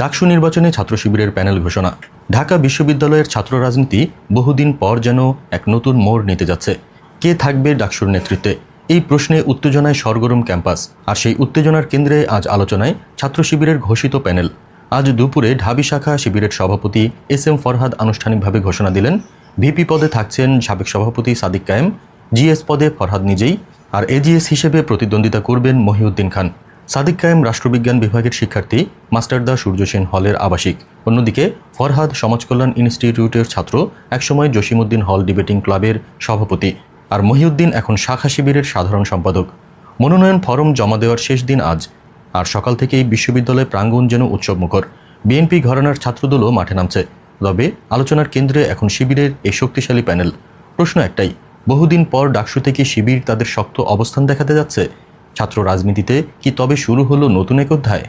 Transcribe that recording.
ডাকসু নির্বাচনে ছাত্র শিবিরের প্যানেল ঘোষণা। ঢাকা বিশ্ববিদ্যালয়ের ছাত্র রাজনীতি বহুদিন পর যেন এক নতুন মোড় নিতে যাচ্ছে। কে থাকবে ডাকসুর নেতৃত্বে? এই প্রশ্নে উত্তেজনায় সরগরম ক্যাম্পাস। আর সেই উত্তেজনার কেন্দ্রে আজ আলোচনায় ছাত্র শিবিরের ঘোষিত প্যানেল। আজ দুপুরে ঢাবি শাখা শিবিরের সভাপতি এস এম ফরহাদ আনুষ্ঠানিকভাবে ঘোষণা দিলেন, ভিপি পদে থাকছেন সাবেক সভাপতি সাদিক কায়েম জিএস পদে ফরহাদ নিজেই, আর এজিএস হিসেবে প্রতিদ্বন্দ্বিতা করবেন মহিউদ্দিন খান। সাদিক কায়েম রাষ্ট্রবিজ্ঞান বিভাগের শিক্ষার্থী মাস্টারদা সূর্য সেন হলের আবাসিক। অন্যদিকে ফরহাদ সমাজকল্যাণ ইনস্টিটিউটের ছাত্র, একসময় জসিমউদ্দিন হল ডিবেটিং ক্লাবের সভাপতি আর মহিউদ্দিন এখন শাখা শিবিরের সাধারণ সম্পাদক। মনোনয়ন ফরম জমা দেওয়ার শেষ দিন আজ। আর সকাল থেকেই বিশ্ববিদ্যালয় প্রাঙ্গণ যেন উৎসবমুখর বিএনপি ঘরানার ছাত্রদলও মাঠে নামছে। তবে আলোচনার কেন্দ্রে এখন শিবিরের এই শক্তিশালী প্যানেল। প্রশ্ন একটাই, বহুদিন পর ডাকসু থেকে শিবির তাদের শক্ত অবস্থান দেখাতে যাচ্ছে? ছাত্র রাজনীতিতে কি তবে শুরু হলো নতুন এক অধ্যায়?